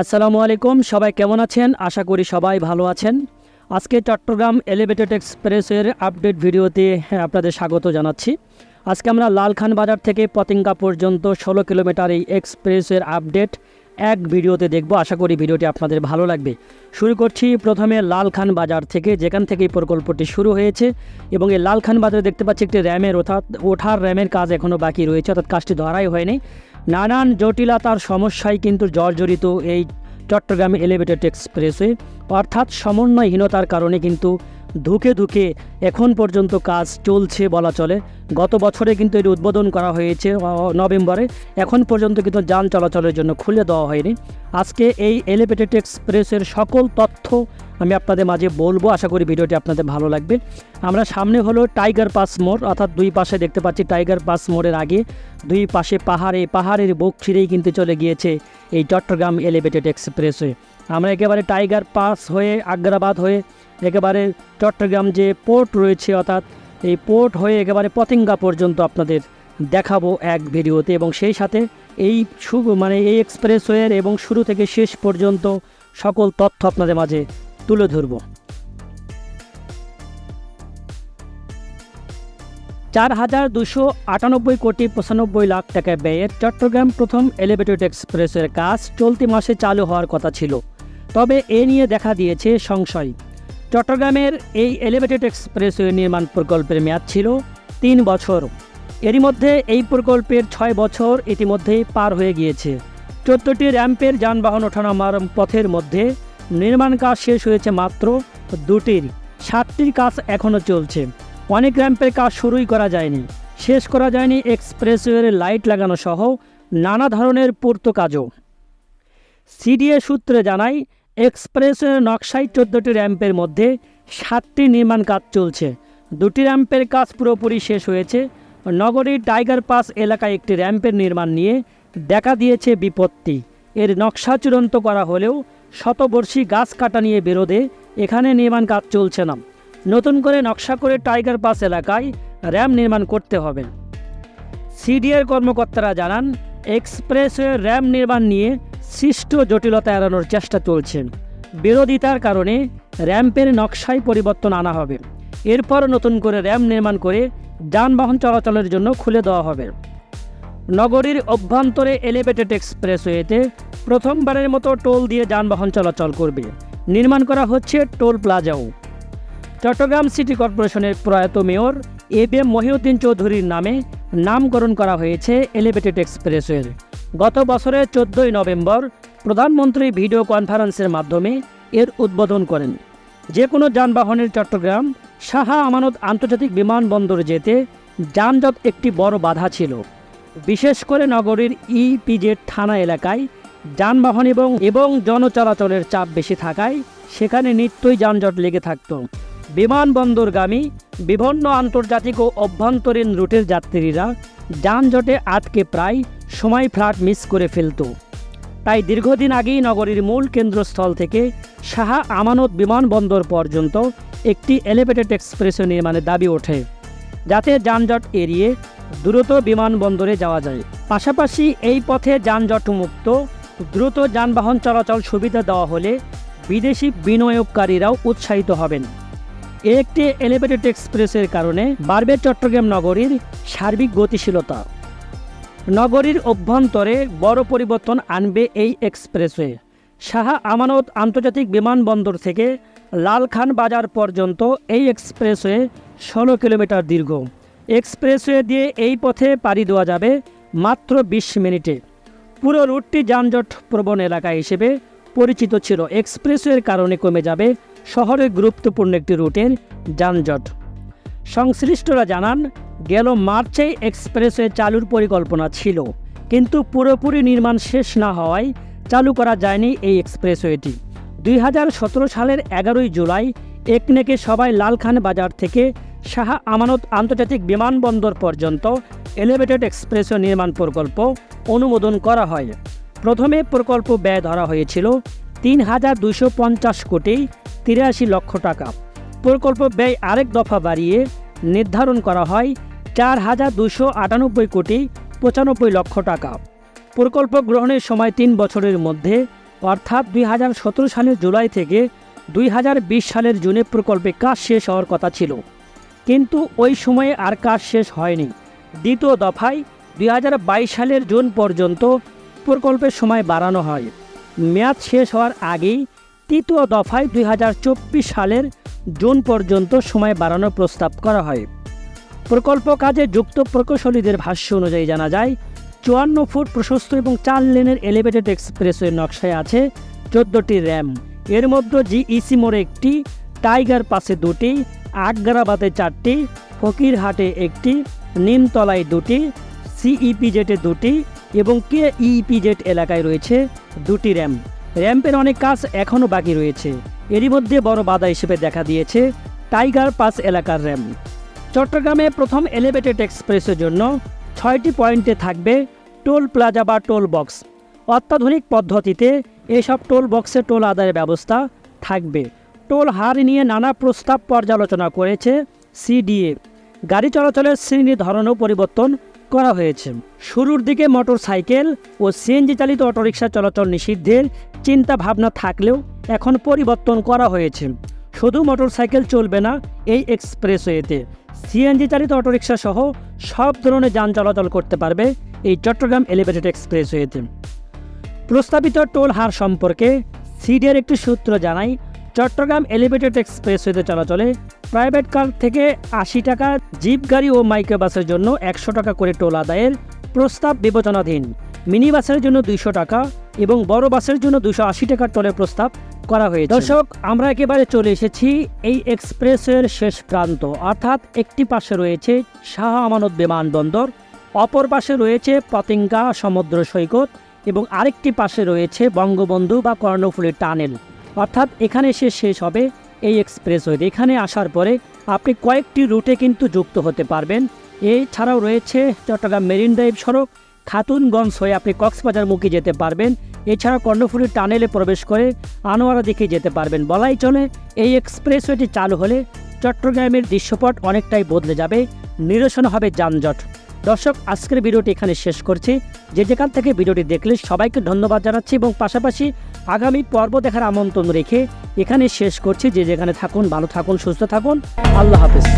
আসসালামু আলাইকুম সবাই কেমন আছেন? আশা করি সবাই ভালো আছেন। আজকে চট্টগ্রাম এলিভেটেড এক্সপ্রেসের আপডেট ভিডিওতে হ্যাঁ, আপনাদের স্বাগত জানাচ্ছি। আজকে আমরা লালখান বাজার থেকে পতেঙ্গা পর্যন্ত ষোলো কিলোমিটার এই এক্সপ্রেসের আপডেট এক ভিডিওতে দেখব। আশা করি ভিডিওটি আপনাদের ভালো লাগবে। শুরু করছি প্রথমে লালখান বাজার থেকে যেখান থেকে এই প্রকল্পটি শুরু হয়েছে। এবং এই লালখান বাজারে দেখতে পাচ্ছি একটি র্যামের অর্থাৎ ওঠার র্যামের কাজ এখনও বাকি রয়েছে অর্থাৎ কাজটি ধরাই হয়নি। নানান জটিলতার সমস্যায় কিন্তু জর্জরিত এই চট্টগ্রাম এলিভেটেড এক্সপ্রেসওয়ে। অর্থাৎ সমন্বয়হীনতার কারণে কিন্তু ধুকে ধুকে এখন পর্যন্ত কাজ চলছে বলা চলে। গত বছরে কিন্তু এটি উদ্বোধন করা হয়েছে নভেম্বরে। এখন পর্যন্ত কিন্তু যান চলাচলের জন্য খুলে দেওয়া হয়নি। আজকে এই এলিভেটেড এক্সপ্রেসের সকল তথ্য আমি আপনাদের মাঝে বলব, আশা করি ভিডিওটি আপনাদের ভালো লাগবে। আমরা সামনে হলো টাইগার পাস মোড়, অর্থাৎ দুই পাশে দেখতে পাচ্ছি টাইগার পাস মোড়ের আগে। দুই পাশে পাহাড়ে, পাহাড়ের বুক ছিঁড়েই কিন্তু চলে গিয়েছে এই চট্টগ্রাম এলিভেটেড এক্সপ্রেসওয়ে। আমরা একেবারে টাইগার পাস হয়ে, আগ্রাবাদ হয়ে একেবারে চট্টগ্রাম যে পোর্ট রয়েছে, অর্থাৎ এই পোর্ট হয়ে একেবারে পতেঙ্গা পর্যন্ত আপনাদের দেখাবো এক ভিডিওতে। এবং সেই সাথে এই শু মানে এই এক্সপ্রেসওয়ের এবং শুরু থেকে শেষ পর্যন্ত সকল তথ্য আপনাদের মাঝে তুলে ধরবো। চার হাজার দুশো আটানব্বই কোটি পঁচানব্বই লাখ টাকা ব্যয়ের চট্টগ্রাম প্রথম এলিভেটেড এক্সপ্রেসের কাজ চলতি মাসে চালু হওয়ার কথা ছিল। তবে এ নিয়ে দেখা দিয়েছে সংশয়। চট্টগ্রামের এই এলিভেটেড এক্সপ্রেসওয়ে নির্মাণ প্রকল্পের মেয়াদ ছিল তিন বছর। এরই মধ্যে এই প্রকল্পের ছয় বছর ইতিমধ্যেই পার হয়ে গিয়েছে। চোদ্দটি র্যাম্পের যানবাহন ওঠানামার পথের মধ্যে নির্মাণ কাজ শেষ হয়েছে মাত্র দুটির সাতটির কাজ এখনও চলছে। অনেক র্যাম্পের কাজ শুরুই করা যায়নি। শেষ করা যায়নি এক্সপ্রেসওয়ের লাইট লাগানো সহ নানা ধরনের পূর্ত কাজও। সিডিএ সূত্রে জানায়, এক্সপ্রেসওয়ের নকশায় চোদ্দোটি র্যাম্পের মধ্যে সাতটি নির্মাণ কাজ চলছে। দুটি র্যাম্পের কাজ পুরোপুরি শেষ হয়েছে। নগরীর টাইগার পাস এলাকায় একটি র্যাম্পের নির্মাণ নিয়ে দেখা দিয়েছে বিপত্তি। এর নকশা চূড়ান্ত করা হলেও শতবর্ষী গাছ কাটা নিয়ে বিরোধে এখানে নির্মাণ কাজ চলছে না। নতুন করে নকশা করে টাইগার পাস এলাকায় র্যাম নির্মাণ করতে হবে। সিডিএর কর্মকর্তারা জানান, এক্সপ্রেসওয়ে র্যাম নির্মাণ নিয়ে সৃষ্ট জটিলতা এড়ানোর চেষ্টা চলছে। বিরোধিতার কারণে র্যাম্পের নকশায় পরিবর্তন আনা হবে। এরপর নতুন করে র্যাম নির্মাণ করে যানবাহন চলাচলের জন্য খুলে দেওয়া হবে। নগরীর অভ্যন্তরে এলিভেটেড এক্সপ্রেসওয়েতে প্রথমবারের মতো টোল দিয়ে যানবাহন চলাচল করবে। নির্মাণ করা হচ্ছে টোল প্লাজাও। চট্টগ্রাম সিটি কর্পোরেশনের প্রয়াত mayor A B M Mohiuddin চৌধুরীর নামে নামকরণ করা হয়েছে এলিভেটেড এক্সপ্রেসওয়ের। গত বছরের চোদ্দোই নভেম্বর প্রধানমন্ত্রী ভিডিও কনফারেন্সের মাধ্যমে এর উদ্বোধন করেন। যে কোনো যানবাহনের চট্টগ্রাম শাহা আমানত আন্তর্জাতিক বিমানবন্দরে যেতে যানজট একটি বড় বাধা ছিল। বিশেষ করে নগরীর ইপিজেড থানা এলাকায় যানবাহন এবং এবং জনচলাচলের চাপ বেশি থাকায় সেখানে নিত্যই যানজট লেগে থাকত। বিমানবন্দরগামী, বিভিন্ন আন্তর্জাতিক ও অভ্যন্তরীণ রুটের যাত্রীরা যানজটে আটকে প্রায় সময় ফ্লাট মিস করে ফেলত। তাই দীর্ঘদিন আগেই নগরীর মূল কেন্দ্রস্থল থেকে শাহা আমানত বিমানবন্দর পর্যন্ত একটি এলিভেটেড এক্সপ্রেস নির্মাণের দাবি ওঠে। যাতে যানজট এড়িয়ে দ্রুত বিমানবন্দরে যাওয়া যায়। পাশাপাশি এই পথে যানজট মুক্ত দ্রুত যানবাহন চলাচল সুবিধা দেওয়া হলে বিদেশি বিনিয়োগকারীরাও উৎসাহিত হবেন। একটি এলিভেটেড এক্সপ্রেসের কারণে বাড়বে চট্টগ্রাম নগরীর সার্বিক গতিশীলতা। নগরীর অভ্যন্তরে বড় পরিবর্তন আনবে এই এক্সপ্রেসওয়ে। শাহা আমানত আন্তর্জাতিক বিমানবন্দর থেকে লালখান বাজার পর্যন্ত এই এক্সপ্রেসওয়ে ষোলো কিলোমিটার দীর্ঘ। এক্সপ্রেসওয়ে দিয়ে এই পথে পাড়ি দেওয়া যাবে মাত্র বিশ মিনিটে। পুরো রুটটি যানজট প্রবণ এলাকা হিসেবে পরিচিত ছিল। এক্সপ্রেসওয়ের কারণে কমে যাবে শহরের গুরুত্বপূর্ণ একটি রুটের যানজট। সংশ্লিষ্টরা জানান, গেল মার্চেই এক্সপ্রেসওয়ে চালুর পরিকল্পনা ছিল, কিন্তু পুরোপুরি নির্মাণ শেষ না হওয়ায় চালু করা যায়নি এই এক্সপ্রেসওয়েটি। দুই হাজার সতেরো সালের এগারোই জুলাই একনেকে সবাই লালখান বাজার থেকে শাহ আমানত আন্তর্জাতিক বিমানবন্দর পর্যন্ত এলিভেটেড এক্সপ্রেসওয়ে নির্মাণ প্রকল্প অনুমোদন করা হয়। প্রথমে প্রকল্প ব্যয় ধরা হয়েছিল তিন হাজার দুশো পঞ্চাশ কোটি তিরাশি লক্ষ টাকা। প্রকল্প ব্যয় আরেক দফা বাড়িয়ে নির্ধারণ করা হয় চার হাজার দুশো আটানব্বই কোটি পঁচানব্বই লক্ষ টাকা। প্রকল্প গ্রহণের সময় তিন বছরের মধ্যে অর্থাৎ দুই হাজার সতেরো সালের জুলাই থেকে দুই হাজার বিশ সালের জুনে প্রকল্পে কাজ শেষ হওয়ার কথা ছিল। কিন্তু ওই সময়ে আর কাজ শেষ হয়নি। দ্বিতীয় দফায় দুই হাজার বাইশ সালের জুন পর্যন্ত প্রকল্পের সময় বাড়ানো হয়। মেয়াদ শেষ হওয়ার আগেই তৃতীয় দফায় দুই হাজার চব্বিশ সালের জুন পর্যন্ত সময় বাড়ানোর প্রস্তাব করা হয়। প্রকল্প কাজে যুক্ত প্রকৌশলীদের ভাষ্য অনুযায়ী জানা যায় চুয়ান্ন ফুট প্রশস্ত এবং চার লেনের এলিভেটেড এক্সপ্রেসওয়ে নকশায় আছে চোদ্দোটি র্যাম। এর মধ্যে জিইসি মোড়ে একটি, টাইগার পাসে দুটি, আগ্রাবাদে চারটি, ফকিরহাটে একটি, নিমতলায় দুটি সিইপিজেটে দুটি এবং কে ইপিজেট এলাকায় রয়েছে দুটি র্যাম। র্যাম্পের অনেক কাজ এখনও বাকি রয়েছে। এরই মধ্যে বড় বাধা হিসেবে দেখা দিয়েছে টাইগার পাস এলাকার র্যাম। চট্টগ্রামে প্রথম এলিভেটেড এক্সপ্রেসের জন্য ছয়টি পয়েন্টে থাকবে টোল প্লাজা বা টোল বক্স। অত্যাধুনিক পদ্ধতিতে এসব টোল বক্সে টোল আদায়ের ব্যবস্থা থাকবে। টোল হার নিয়ে নানা প্রস্তাব পর্যালোচনা করেছে সিডিএ। গাড়ি চলাচলের শ্রেণি ধরনও পরিবর্তন করা হয়েছে। শুরুর দিকে মোটর সাইকেল ও সিএনজি চালিত অটোরিকশা চলাচল নিষিদ্ধের চিন্তা ভাবনা থাকলেও এখন পরিবর্তন করা হয়েছে। শুধু মোটরসাইকেল চলবে না, এই এক্সপ্রেসওয়েতে। সিএনজি চালিত অটোরিকশা সহ সব ধরনের যান চলাচল করতে পারবে এই চট্টগ্রাম এলিভেটেড এক্সপ্রেসওয়েতে। প্রস্তাবিত টোল হার সম্পর্কে সিডিএর একটি সূত্র জানায়, চট্টগ্রাম এলিভেটেড এক্সপ্রেসওয়েতে চলাচলে প্রাইভেট কার থেকে আশি টাকা, জিপ, গাড়ি ও মাইক্রো বাসের জন্য একশো টাকা করে টোল আদায়ের প্রস্তাব বিবেচনাধীন। মিনি বাসের জন্য দুইশো টাকা এবং বড় বাসের জন্য দুশো আশি টাকার টোলের প্রস্তাব করা হয়েছে। দর্শক, আমরা একেবারে চলে এসেছি এই এক্সপ্রেসের শেষ প্রান্ত। অর্থাৎ একটি পাশে রয়েছে শাহ আমানত বিমানবন্দর, অপর পাশে রয়েছে পতেঙ্গা সমুদ্র সৈকত এবং আরেকটি পাশে রয়েছে বঙ্গবন্ধু বা কর্ণফুলী টানেল। অর্থাৎ এখানে এসে শেষ হবে এই এক্সপ্রেসওয়ে। এখানে আসার পরে আপনি কয়েকটি রুটে কিন্তু যুক্ত হতে পারবেন। এছাড়াও রয়েছে চট্টগ্রাম মেরিন ড্রাইভ সড়ক, খাতুনগঞ্জ হয়ে আপনি কক্সবাজার মুখে যেতে পারবেন। এছাড়া কর্ণফুলী টানেলে প্রবেশ করে আনোয়ারা দিকে যেতে পারবেন বলাই চলে, এই এক্সপ্রেসওয়েটি চালু হলে চট্টগ্রামের দৃশ্যপট অনেকটাই বদলে যাবে নিরসন হবে যানজট। দর্শক, আজকের ভিডিওটি এখানে শেষ করছি। যে যেখান থেকে ভিডিওটি দেখলে সবাইকে ধন্যবাদ জানাচ্ছি এবং পাশাপাশি আগামী পর্ব দেখার আমন্ত্রণ রেখে এখানে শেষ করছি। যে যেখানে থাকুন, ভালো থাকুন, সুস্থ থাকুন। আল্লাহ হাফিজ।